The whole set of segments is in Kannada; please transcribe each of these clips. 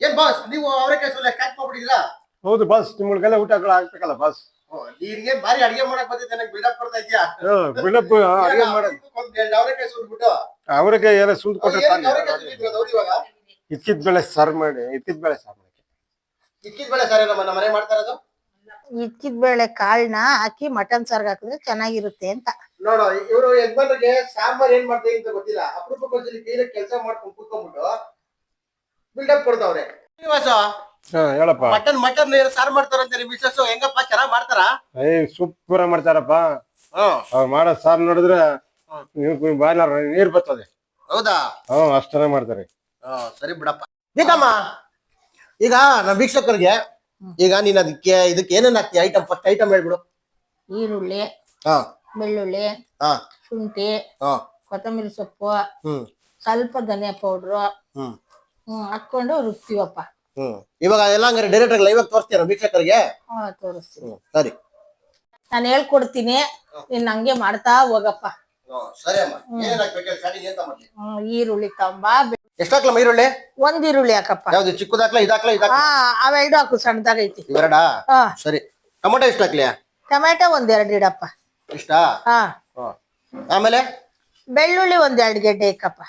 ಏನ್ ಬಾಸ್ ನೀವು ಅವರೇಕಾಯಿ ಸೊಳ್ಳೆ ಸ್ಟಾರ್ಟ್ ಮಾಡ್ಬಿಟ್ಟಿದ್ದೀರಾ? ಹೌದು ಬಾಸ್ ನಿಮ್ಗಳಿಗೆಲ್ಲ ಊಟ ಆಗ್ಬೇಕಲ್ಲ ಬಾಸ್ ನೀರಿಗೆ ಬಾರಿ ಅಡಿಗೆ ಮಾಡಕ್ ಬಂದಿದ್ದೆ ನನಗೆ ಬಿಲ್ಡಪ್ ಕೊಡ್ತಾ ಇದ್ಯಾ ಬಿಳಪ್ ಅಡಿಗೆ ಮಾಡ ಒಂದ್ ಎರಡು ಅವರೇಕಾಯಿ ಸುಟ್ಬಿಟ್ಟು ಎಲ್ಲ ಅವರೇಕಾಯಿ ಸುಟ್ಟಿದ್ರು ಅವ್ರು ಇವಾಗ? ಇಕ್ಕಿದ ಬೆಳೆ ಸಾರು ಮಾಡಿ ಇಕ್ಕಿದ ಬೆಳೆ ಸಾರು ಮಾಡಿ. ಇಕ್ಕಿದ ಬೆಳೆ ಸರ್ ನಮ್ಮ ನಮ್ಮ ಮನೆ ಮಾಡ್ತಾ ಇರೋದು? ಇಕ್ಕಿದ ಬೇಳೆ ಕಾಳನ್ನ ಹಾಕಿ ಮಟನ್ ಸಾರ್ಗ್ ಹಾಕಿದ್ರೆ ಚೆನ್ನಾಗಿರುತ್ತೆ ಅಂತ. ನೋಡು ಇವರು ಯಜಮಾನ್ರಿಗೆ ಸಾಂಬಾರ್ ಏನ್ ಮಾಡ್ತೀವಿ ಅಂತ ಗೊತ್ತಿಲ್ಲ. ಅಪರೂಪಕ್ಕೆ ಒಂದ್ಸಲಿ ಕೈಲಿ ಕೆಲಸ ಮಾಡ್ಕೊಂಡು ಕೂತ್ಕೊಂಡ್ಬಿಟ್ಟು ಬಿಲ್ಡಪ್ ಕೊಡ್ತಾವ್ರೆ. ಶ್ರೀನಿವಾಸ ಹಾ ಹೇಳಪ್ಪ. ಮಟನ್ ಮಟನ್ ಏನೋ ಸಾರು ಮಾಡ್ತಾರ ಮಿಸಸ್ ಹೆಂಗಪ್ಪ ಚೆನ್ನಾಗ್ ಮಾಡ್ತಾರಾ? ಏಯ್ ಸೂಪರ್ ಮಾಡ್ತಾರಪ್ಪ. ಅವ್ರು ಮಾಡೋ ಸಾರು ನೋಡಿದ್ರೆ ನೀವು ಬಾಯ್ಲ ನೀರ್ ಬರ್ತದೆ. ಹೌದಾ? ಹ್ಮ್ ಅಷ್ಟು ಚೆನ್ನಾಗ್ ಮಾಡ್ತಾರೆ. ಸರಿ ಬಿಡಪ್ಪ. ಗೀತಮ್ಮ ಈಗ ನಮ್ಮ ವೀಕ್ಷಕರಿಗೆ ಈಗ ನೀನ್ ಅದಕ್ಕೆ ಇದಕ್ಕೆ ಏನೇನ್ ಹಾಕ್ತಿ ಐಟಮ್ ಫಸ್ಟ್ ಐಟಮ್ ಹೇಳ್ಬಿಡು. ಈರುಳ್ಳಿ ಹಾ. ಬೆಳ್ಳುಳ್ಳಿ ಹಾ. ಶುಂಠಿ ಹಾ. ಕೊತ್ತಂಬರಿ ಸೊಪ್ಪು ಹ್ಮ್. ಸ್ವಲ್ಪ ಧನಿಯಾ ಪೌಡ್ರು ಹ್ಮ್. ಹ್ಮ್ ಹಾಕೊಂಡು ರುಬ್ತೀವಪ್ಪ. ಹ್ಮ್ ಇವಾಗ ಎಲ್ಲ ಡೈರೆಕ್ಟರ್ ಡೈರೆಕ್ಟ್ ಆಗಿ ಲೈವ್ ಆಗಿ ತೋರಿಸ್ತೀರಾ ವೀಕ್ಷಕರಿಗೆ? ಹಾ ತೋರಿಸ್ತೀನಿ. ಹ್ಮ್ ಸರಿ. ನಾನು ಹೇಳ್ಕೊಡ್ತೀನಿ. ನೀನ್ ಹಂಗೆ ಮಾಡ್ತಾ ಹೋಗಪ್ಪ. ಸರಿ ಅಮ್ಮ. ಏನೇನ್ ಹಾಕ್ಬೇಕು ಸ್ಟಾರ್ಟಿಂಗ್ ಎಂತ ಮಾಡ್ಲಿ ಹ್ಮ್, ಈರುಳ್ಳಿ ತಂಬ ಎಷ್ಟು ಹಾಕ್ಲಮ್ಮ ಈರುಳ್ಳಿ? ಒಂದ್ ಈರುಳ್ಳಿ ಹಾಕಪ್ಪ. ಯಾವ್ದು ಚಿಕ್ಕದಾಕ್ಲ ಇದಾಕ್ಲ ಇದಾಕ್ಲ ಹಾ ಅವೆರಡು ಹಾಕು ಸಣ್ಣದಾಗೈತಿ ಇವೆರಡಾ? ಹಾ. ಸರಿ. ಟೊಮೊಟೊ ಎಷ್ಟು ಹಾಕ್ಲಿ? ಟೊಮೆಟೊ ಒಂದೆರಡು ಇಡಪ್ಪ. ಇಷ್ಟ? ಹಾ. ಆಮೇಲೆ? ಬೆಳ್ಳುಳ್ಳಿ ಒಂದೆರಡು ಗೆಡ್ಡೆ ಇಕ್ಕಪ್ಪ.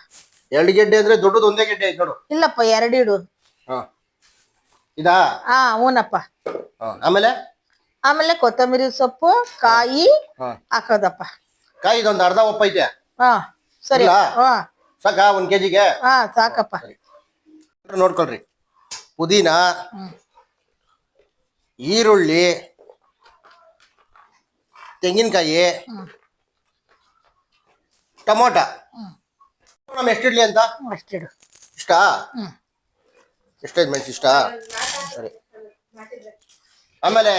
ಎರಡು ಗೆಡ್ಡೆ ಅಂದ್ರೆ ದೊಡ್ಡದು ಒಂದೇ ಗೆಡ್ಡೆ ಐತೆ ನೋಡು. ಇಲ್ಲಪ್ಪ ಎರಡು ಇಡು. ಹಾ. ಇದಾ? ಹಾ ಹೂನಪ್ಪ. ಹಾ. ಆಮೇಲೆ? ಆಮೇಲೆ ಕೊತ್ತಂಬರಿ ಸೊಪ್ಪು ಕಾಯಿ ಹಾ. ಹಾಕೋದಪ್ಪ. ಕಾಯಿ ಇದೊಂದು ಅರ್ಧ ಒಪ್ಪ ಐತೆ. ಹಾ ಸರಿ. ಇಲ್ಲ? ಹಾ. ಸಾಕಾ ಒಂದ್ ಕೆಜಿಗೆ? ಹಾ ಸಾಕಪ್ಪ. ನೋಡ್ಕೊಳ್ರಿ. ಪುದೀನ. ಈರುಳ್ಳಿ ತೆಂಗಿನಕಾಯಿ. ಟೊಮೊಟ. ನಮ್ಮ ಎಷ್ಟಿಡ್ಲಿ ಅಂತ? ಅಷ್ಟಿಡು ಇಷ್ಟಾ? ಹ್ಮ್. ಎಷ್ಟೈದು ಮೆಣಸು ಇಷ್ಟ? ಸರಿ. ಆಮೇಲೆ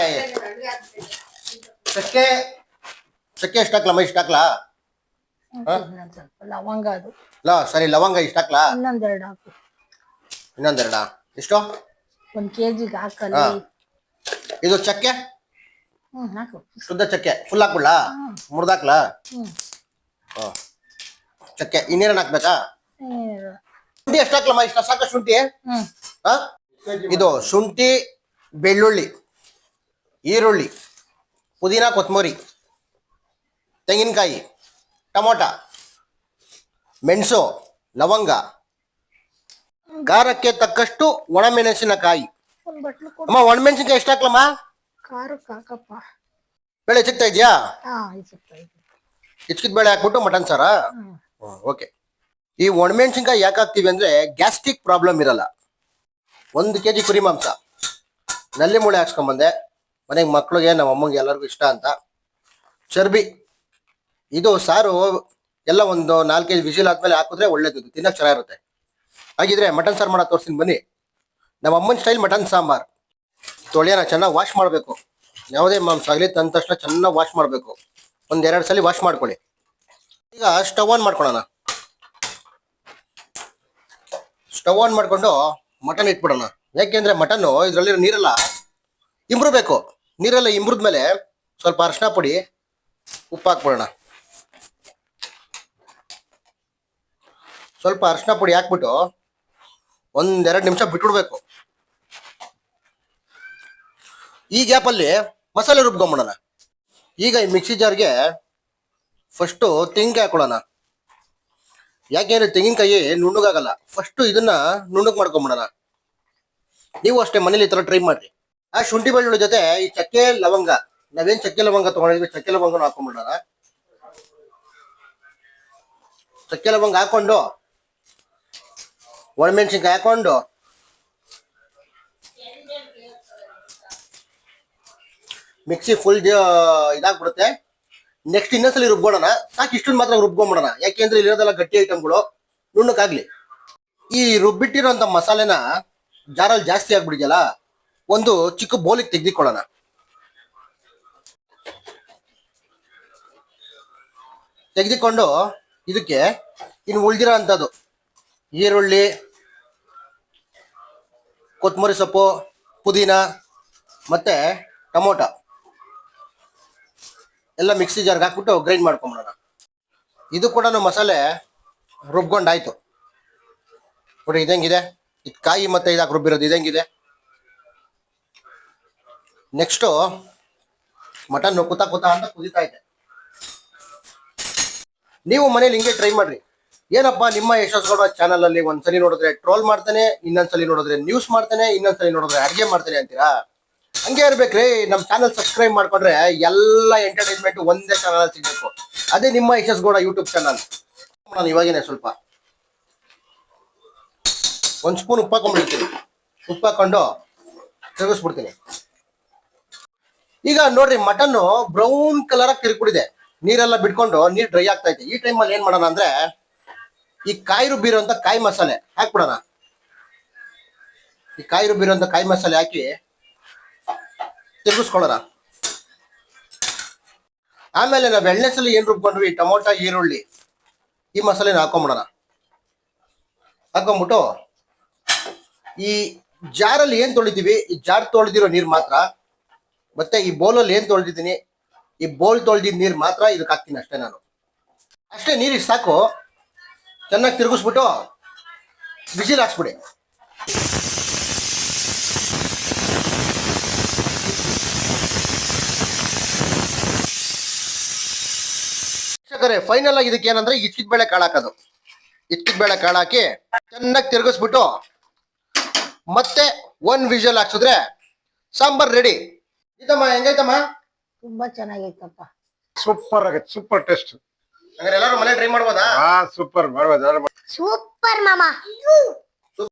ಚಕ್ಕೆ ಚಕ್ಕೆ ಎಷ್ಟು ಹಾಕ್ಲಮ್ಮ ಇಷ್ಟ ಹಾಕ್ಲಾ? ಇನ್ನೊಂದ್ ಸ್ವಲ್ಪ ಲವಂಗ ಅದು. ಲಾ ಸರಿ ಲವಂಗ ಇಷ್ಟ ಹಾಕ್ಲಾ? ಇನ್ನೊಂದೆರಡು ಹಾಕು. ಇನ್ನೊಂದೆರಡ? ಎಷ್ಟು? ಒಂದ್ ಕೆಜಿಗೆ ಹಾಕಲ್ಲಿ ಹಾ. ಇದು ಚಕ್ಕೆ? ಹ್ಮ್ ಹಾಕು. ಶುದ್ಧ ಚಕ್ಕೆ. ಫುಲ್ ಹಾಕ್ಬಿಡ್ಲಾ? ಮುರ್ದಾಕ್ಲಾ ಹ್ಮ್. ಹಾ. ಚಕ್ಕೆ. ಇನ್ನೇನು ಹಾಕ್ಬೇಕಾ. ಶುಂಠಿ ಎಷ್ಟು ಹಾಕ್ಲಮ್ಮ? ಇಷ್ಟ ಸಾಕ ಶುಂಠಿ? ಇದು ಶುಂಠಿ ಬೆಳ್ಳುಳ್ಳಿ ಈರುಳ್ಳಿ ಪುದೀನ ಕೊತ್ತಂಬರಿ ತೆಂಗಿನಕಾಯಿ ಟಮೋಟ ಮೆಣಸು ಲವಂಗ. ಖಾರಕ್ಕೆ ತಕ್ಕಷ್ಟು ಒಣಮೆಣಸಿನಕಾಯಿ. ಅಮ್ಮ ಒಣಮೆಣಸಿನಕಾಯಿ ಎಷ್ಟು ಹಾಕ್ಲಮ್ಮ? ಖಾರಕ್ಕೆ ಬೆಳೆ ಸಿಗ್ತಾ ಇದೆಯಾ? ಹಿಚ್ಕಿದ ಬೇಳೆ ಹಾಕ್ಬಿಟ್ಟು ಮಟನ್ ಸಾರಾ? ಓಕೆ ಈ ಒಣಮೆಣ್ಸಿನ್ಕಾಯಿ ಯಾಕೆ ಹಾಕ್ತೀವಿ ಅಂದ್ರೆ ಗ್ಯಾಸ್ಟ್ರಿಕ್ ಪ್ರಾಬ್ಲಮ್ ಇರಲ್ಲ. ಒಂದು ಕೆ ಜಿ ಕುರಿ ಮಾಂಸ. ನಲ್ಲಿ ಮೂಳೆ ಹಾಕ್ಸ್ಕೊಂಬಂದೆ. ಮನೆಗೆ ಮಕ್ಳಿಗೆ ನಮ್ಮ ಅಮ್ಮಂಗೆ ಎಲ್ಲರಿಗೂ ಇಷ್ಟ ಅಂತ. ಚರ್ಬಿ. ಇದು ಸಾರು ಎಲ್ಲ ಒಂದು ನಾಲ್ಕು ಕೆ ಜಿ ವಿಸಿಲ್ ಆದ್ಮೇಲೆ ಹಾಕಿದ್ರೆ ಒಳ್ಳೇದು. ತಿನ್ನಕ್ಕೆ ಚೆನ್ನಾಗಿರುತ್ತೆ. ಹಾಗಿದ್ರೆ ಮಟನ್ ಸಾರು ಮಾಡೋದು ತೋರಿಸ್ತೀನಿ ಬನ್ನಿ. ನಮ್ಮ ಅಮ್ಮನ ಸ್ಟೈಲ್ ಮಟನ್ ಸಾಂಬಾರ್. ತೊಳೆಯೋಣ ಚೆನ್ನಾಗಿ ವಾಶ್ ಮಾಡಬೇಕು. ಯಾವುದೇ ಮಾಂಸ ಆಗಲಿ ತಂದ ತಕ್ಷಣ ಚೆನ್ನಾಗಿ ವಾಶ್ ಮಾಡಬೇಕು. ಒಂದೆರಡು ಸಲ ವಾಶ್ ಮಾಡ್ಕೊಳ್ಳಿ. ಈಗ ಸ್ಟವ್ ಆನ್ ಮಾಡ್ಕೊಳ್ಳೋಣ ಸ್ಟವ್ ಆನ್ ಮಾಡ್ಕೊಂಡು ಮಟನ್ ಇಟ್ಬಿಡೋಣ. ಯಾಕೆಂದ್ರೆ ಮಟನ್ ಇದರಲ್ಲಿ ನೀರೆಲ್ಲ ಇಂಬ್ರಬೇಕು. ನೀರೆಲ್ಲ ಇಂಬ್ರದ್ಮೇಲೆ ಸ್ವಲ್ಪ ಅರಿಶಿನ ಪುಡಿ, ಉಪ್ಪು ಹಾಕ್ಬಿಡೋಣ. ಸ್ವಲ್ಪ ಅರಿಶಿನ ಪುಡಿ ಹಾಕ್ಬಿಟ್ಟು ಒಂದೆರಡು ನಿಮಿಷ ಬಿಟ್ಬಿಡ್ಬೇಕು. ಈ ಗ್ಯಾಪಲ್ಲಿ ಮಸಾಲೆ ರುಬ್ಕೊಂಬಿಡೋಣ. ಈಗ ಈ ಮಿಕ್ಸಿ ಜಾರ್ಗೆ ಫಸ್ಟು ತೆಂಗಿನಕಾಯಿ ಹಾಕೊಳ್ಳೋಣ. ಯಾಕೆಂದ್ರೆ ತೆಂಗಿನಕಾಯಿ ನುಣ್ಣಗಾಗಲ್ಲ. ಫಸ್ಟ್ ಇದನ್ನ ನುಣ್ಣಗ್ ಮಾಡ್ಕೊಂಬಿಡೋಣ. ನೀವು ಅಷ್ಟೇ ಮನೇಲಿ ಈ ತರ ಟ್ರೈ ಮಾಡ್ರಿ. ಆ ಶುಂಠಿ ಬೆಳ್ಳುಳ್ಳಿ ಜೊತೆ ಈ ಚಕ್ಕೆ ಲವಂಗ. ನಾವೇನ್ ಚಕ್ಕೆ ಲವಂಗ ತಗೊಂಡಿದ್ವಿ? ಚಕ್ಕೆ ಲವಂಗನ ಹಾಕೊಂಡ್ಬಿಡೋಣ ಚಕ್ಕೆ ಲವಂಗ ಹಾಕೊಂಡು, ಒಣಮೆಣ್ಸಿನ್ಕಾಯಿ ಹಾಕೊಂಡು, ಮಿಕ್ಸಿ ಫುಲ್ ಇದಾಗ್ಬಿಡುತ್ತೆ. ನೆಕ್ಸ್ಟ್ ಇನ್ನೊಂದ್ಸಲಿ ರುಬ್ಬೋಣ ಸಾಕು, ಇಷ್ಟೊಂದು ಮಾತ್ರ ರುಬ್ಕೊಂಬಿಡೋಣ ಯಾಕೆಂದ್ರೆ ಇರೋದೆಲ್ಲ ಗಟ್ಟಿ ಐಟಮ್ಗಳು ನುಣ್ಣಕ್ಕಾಗ್ಲಿ ಈ ರುಬ್ಬಿಟ್ಟಿರೋಂಥ ಮಸಾಲೆನ ಜಾರಲ್ಲಿ ಜಾಸ್ತಿ ಆಗ್ಬಿಡಿದೆಯಲ್ಲ ಒಂದು ಚಿಕ್ಕ ಬೋಲಿಗೆ ತೆಗೆದಿಕೊಳ್ಳೋಣ. ತೆಗೆದುಕೊಂಡು ಇದಕ್ಕೆ ಇನ್ನು ಉಳ್ದಿರೋ ಅಂಥದ್ದು ಈರುಳ್ಳಿ ಕೊತ್ತಂಬರಿ ಸೊಪ್ಪು, ಪುದೀನ ಮತ್ತೆ ಟೊಮೊಟೊ. ಎಲ್ಲ ಮಿಕ್ಸಿ ಜಾರ್ಗೆ ಹಾಕ್ಬಿಟ್ಟು ಗ್ರೈಂಡ್ ಮಾಡ್ಕೊಂಬಿಡೋಣ. ಇದು ಕೂಡ ಮಸಾಲೆ ರುಬ್ಕೊಂಡಾಯ್ತು. ನೋಡಿ, ಇದಂಗಿದೆ. ಇದು ಕಾಯಿ ಮತ್ತೆ ಇದಾಕ್ ರುಬ್ಬಿರೋದು ಇದಂಗಿದೆ. ನೆಕ್ಸ್ಟು ಮಟನ್ ಕುತ ಕುತ ಅಂತ ಕುದಿತಾ ಇದೆ. ನೀವು ಮನೇಲಿ ಹಿಂಗೆ ಟ್ರೈ ಮಾಡ್ರಿ. ಏನಪ್ಪ, ನಿಮ್ಮ ಯಶಸ್ಗೌಡ ಚಾನಲ್ ಅಲ್ಲಿ ಒಂದ್ಸಲಿ ನೋಡಿದ್ರೆ ಟ್ರೋಲ್ ಮಾಡ್ತಾನೆ, ಇನ್ನೊಂದ್ಸಲಿ ನೋಡಿದ್ರೆ ನ್ಯೂಸ್ ಮಾಡ್ತಾನೆ, ಇನ್ನೊಂದ್ಸಲಿ ನೋಡಿದ್ರೆ ಅಡುಗೆ ಮಾಡ್ತಾನೆ ಅಂತೀರಾ? ಹಂಗೆ ಇರ್ಬೇಕ್ರಿ. ನಮ್ಮ ಚಾನಲ್ ಸಬ್ಸ್ಕ್ರೈಬ್ ಮಾಡ್ಕೊಂಡ್ರೆ ಎಲ್ಲ ಎಂಟರ್ಟೈನ್ಮೆಂಟ್ ಒಂದೇ ಚಾನಲ್ ಸಿಗಬೇಕು. ಅದೇ ನಿಮ್ಮ ಯಶಸ್ ಗೌಡ ಯೂಟ್ಯೂಬ್ ಚಾನಲ್ ನಾನು ಇವಾಗೇನೆ ಸ್ವಲ್ಪ ಒಂದ್ ಸ್ಪೂನ್ ಉಪ್ಪು ಹಾಕೊಂಡ್ಬಿಡ್ತೀನಿ. ಉಪ್ಪು ಹಾಕೊಂಡು ತಿರುಗಿಸ್ಬಿಡ್ತೀನಿ. ಈಗ ನೋಡ್ರಿ ಮಟನ್ ಬ್ರೌನ್ ಕಲರ್ ಆಗಿ ತಿರುಗ್ಬಿಟ್ಟಿದೆ. ನೀರೆಲ್ಲ ಬಿಟ್ಕೊಂಡು ನೀರ್ ಡ್ರೈ ಆಗ್ತಾ ಇದೆ. ಈ ಟೈಮಲ್ಲಿ ಏನ್ ಮಾಡೋಣ ಅಂದ್ರೆ, ಈ ಕಾಯಿ ರುಬ್ಬಿರೋಂಥ ಕಾಯಿ ಮಸಾಲೆ ಹಾಕ್ಬಿಡೋಣ. ಈ ಕಾಯಿ ರುಬ್ಬಿರೋಂಥ ಕಾಯಿ ಮಸಾಲೆ ಹಾಕಿ ತಿರುಗಿಸ್ಕೊಳ್ಳೋಣ. ಆಮೇಲೆ ನಾವು ಸಲ ಏನ್ ರುಬ್ಕೊಂಡ್ವಿ ಟೊಮೊಟೊ, ಈರುಳ್ಳಿ. ಈ ಮಸಾಲೆನ ಹಾಕೊಂಬಿಡೋಣ. ಹಾಕೊಂಬಿಟ್ಟು ಈ ಜಾರಲ್ಲಿ ಏನ್ ತೊಳಿತೀವಿ? ಈ ಜಾರ್ ತೊಳೆದಿರೋ ನೀರು ಮಾತ್ರ, ಮತ್ತೆ ಈ ಬೌಲಲ್ಲಿ ಏನ್ ತೊಳೆದಿದ್ದೀನಿ? ಈ ಬೌಲ್ ತೊಳೆದಿದ್ದ ನೀರು ಮಾತ್ರ ಇದಕ್ಕೆ ಹಾಕ್ತೀನಿ ಅಷ್ಟೇ ನಾನು. ಅಷ್ಟೇ ನೀರಿಗೆ ಸಾಕು. ಚೆನ್ನಾಗಿ ತಿರುಗಿಸ್ಬಿಟ್ಟು, ಬಿಸಿಲು ಹಾಕ್ಸ್ಬಿಡಿ. ವೀಕ್ಷಕರೇ ಫೈನಲ್ ಆಗಿ ಇದಕ್ಕೆ ಏನಂದ್ರೆ ಇಚ್ಚಿದ ಬೇಳೆ ಕಾಳು ಹಾಕೋದು ಇಚ್ಚಿದ ಬೇಳೆ ಕಾಳು ಹಾಕಿ ಚೆನ್ನಾಗಿ ತಿರುಗಿಸ್ಬಿಟ್ಟು ಮತ್ತೆ ಒನ್ ವಿಷಲ್ ಹಾಕ್ಸಿದ್ರೆ ಸಾಂಬಾರ್ ರೆಡಿ ಇದಮ್ಮ ಹೆಂಗೈತಮ್ಮ? ತುಂಬಾ ಚೆನ್ನಾಗೈತಪ್ಪ. ಸೂಪರ್ ಆಗತ್ತೆ ಸೂಪರ್ ಟೇಸ್ಟ್ ಹಂಗಾರೆ ಎಲ್ಲರೂ ಮನೆ ಟ್ರೈ ಮಾಡ್ಬೋದಾ? ಹಾ ಸೂಪರ್ ಮಾಡ್ಬೋದು ಸೂಪರ್ ಮಾಮ.